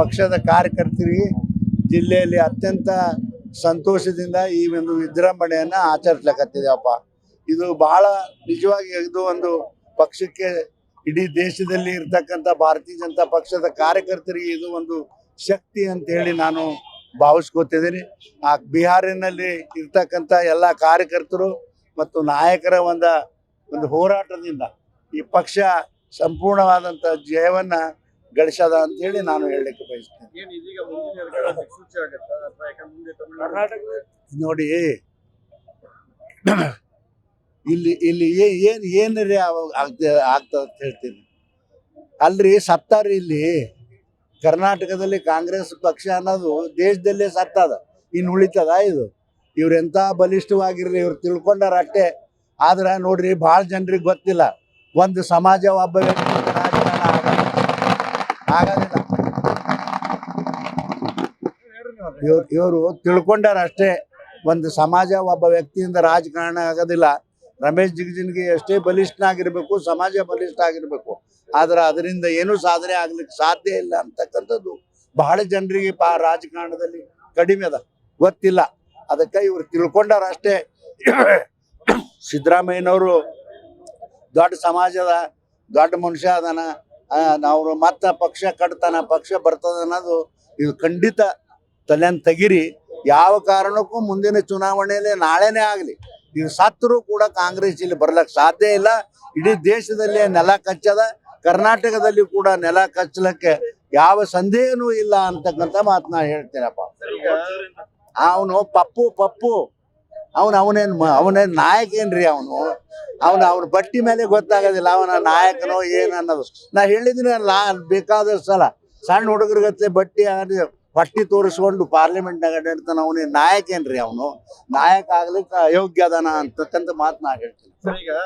ಪಕ್ಷದ ಕಾರ್ಯಕರ್ತರಿಗೆ ಜಿಲ್ಲೆಯಲ್ಲಿ ಅತ್ಯಂತ ಸಂತೋಷದಿಂದ ಈ ಒಂದು ವಿಜೃಂಭಣೆಯನ್ನು ಆಚರಿಸ್ಲಕತ್ತಿದೆಯಪ್ಪ. ಇದು ಬಹಳ ನಿಜವಾಗಿ ಇದು ಒಂದು ಪಕ್ಷಕ್ಕೆ ಇಡೀ ದೇಶದಲ್ಲಿ ಇರ್ತಕ್ಕಂಥ ಭಾರತೀಯ ಜನತಾ ಪಕ್ಷದ ಕಾರ್ಯಕರ್ತರಿಗೆ ಇದು ಒಂದು ಶಕ್ತಿ ಅಂತ ಹೇಳಿ ನಾನು ಭಾವಿಸ್ಕೊತಿದ್ದೀನಿ. ಆ ಬಿಹಾರಿನಲ್ಲಿ ಇರ್ತಕ್ಕಂಥ ಎಲ್ಲ ಕಾರ್ಯಕರ್ತರು ಮತ್ತು ನಾಯಕರ ಒಂದು ಒಂದು ಹೋರಾಟದಿಂದ ಈ ಪಕ್ಷ ಸಂಪೂರ್ಣವಾದಂಥ ಜಯವನ್ನ ಗಳಿಸದ ಅಂತ ಹೇಳಿ ನಾನು ಹೇಳಲಿಕ್ಕೆ ಬಯಸ್ತೇನೆ. ನೋಡಿ ಇಲ್ಲಿ ಇಲ್ಲಿ ಏನು ಏನ್ ಏನ್ರಿ ಆಗ್ತದೆ ಆಗ್ತ ಆಗ್ತದ ಅಂತ ಹೇಳ್ತೀನಿ. ಅಲ್ರಿ ಸತ್ತಾರಿ ಇಲ್ಲಿ. ಕರ್ನಾಟಕದಲ್ಲಿ ಕಾಂಗ್ರೆಸ್ ಪಕ್ಷ ಅನ್ನೋದು ದೇಶದಲ್ಲೇ ಸತ್ತದ. ಇನ್ನು ಉಳಿತದ ಇದು. ಇವ್ರೆಂತ ಬಲಿಷ್ಠವಾಗಿರಲಿ ಇವ್ರು ತಿಳ್ಕೊಂಡಾರ ಅಷ್ಟೇ. ಆದ್ರೆ ನೋಡ್ರಿ ಭಾಳ ಜನರಿಗೆ ಗೊತ್ತಿಲ್ಲ. ಒಂದು ಸಮಾಜ ಒಬ್ಬ ವ್ಯಕ್ತಿ. ಆಗೋದಿಲ್ಲ ಇವ್ರು ಇವರು ತಿಳ್ಕೊಂಡಾರ ಅಷ್ಟೇ ಒಂದು ಸಮಾಜ ಒಬ್ಬ ವ್ಯಕ್ತಿಯಿಂದ ರಾಜಕಾರಣ ಆಗೋದಿಲ್ಲ. ರಮೇಶ್ ಜಿಗಜಿನ್ಗೆ ಎಷ್ಟೇ ಬಲಿಷ್ಠನಾಗಿರ್ಬೇಕು, ಸಮಾಜ ಬಲಿಷ್ಠ ಆಗಿರ್ಬೇಕು. ಆದ್ರೆ ಅದರಿಂದ ಏನೂ ಸಾಧನೆ ಆಗ್ಲಿಕ್ಕೆ ಸಾಧ್ಯ ಇಲ್ಲ ಅಂತಕ್ಕಂಥದ್ದು ಬಹಳ ಜನರಿಗೆ ಪಾ ರಾಜಕಾರಣದಲ್ಲಿ ಕಡಿಮೆ ಅದ. ಗೊತ್ತಿಲ್ಲ. ಅದಕ್ಕೆ ಇವ್ರು ತಿಳ್ಕೊಂಡಾರ ಅಷ್ಟೇ ಸಿದ್ದರಾಮಯ್ಯನವರು ದೊಡ್ಡ ಸಮಾಜದ, ದೊಡ್ಡ ಮನುಷ್ಯ ಅದಾನ. ನಾವು ಮತ್ತ ಪಕ್ಷ ಕಟ್ತಾನ ಪಕ್ಷ ಬರ್ತದ ಅನ್ನೋದು ಇದು ಖಂಡಿತ ತಲೆನ್ ತೆಗಿರಿ. ಯಾವ ಕಾರಣಕ್ಕೂ ಮುಂದಿನ ಚುನಾವಣೆಯಲ್ಲಿ ನಾಳೆನೇ ಆಗಲಿ ಇದು ಸತ್ತರೂ ಕೂಡ ಕಾಂಗ್ರೆಸ್ ಇಲ್ಲಿ ಬರ್ಲಕ್ಕೆ ಸಾಧ್ಯ ಇಲ್ಲ. ಇಡೀ ದೇಶದಲ್ಲಿ ನೆಲ ಕಚ್ಚದ ಕರ್ನಾಟಕದಲ್ಲಿ ಕೂಡ ನೆಲ ಕಚ್ಚಲಕ್ಕೆ ಯಾವ ಸಂದೇಹನೂ ಇಲ್ಲ ಅಂತಕ್ಕಂಥ ಮಾತು ಹೇಳ್ತೀನಪ್ಪ. ಹೇಳ್ತೇನಪ್ಪ ಅವನು ಪಪ್ಪು ಪಪ್ಪು. ಅವನು ಅವನೇನು ಅವನೇ ನಾಯಕ ಏನ್ರಿ ಅವನು? ಅವನು ಅವನ ಬಟ್ಟಿ ಮೇಲೆ ಗೊತ್ತಾಗೋದಿಲ್ಲ, ಅವನ ನಾಯಕನೋ ಏನು ಅನ್ನೋದು. ನಾ ಹೇಳಿದ್ದೀನಿ ಲಾ, ಬೇಕಾದಷ್ಟು ಸಲ. ಸಣ್ಣ ಹುಡುಗರಿಗತ್ತೆ ಬಟ್ಟಿ ಪಟ್ಟಿ ತೋರಿಸ್ಕೊಂಡು ಪಾರ್ಲಿಮೆಂಟ್ನಾಗ ಅಡ್ಡಾಡ್ತಾನ ಅವನೇ ನಾಯಕ ಏನ್ರಿ ಅವನು? ನಾಯಕ ಆಗ್ಲಿಕ್ಕೆ ಅಯೋಗ್ಯ ಅದಾನ ಅಂತಕ್ಕಂಥ ನಾ ಹೇಳ್ತೀನಿ.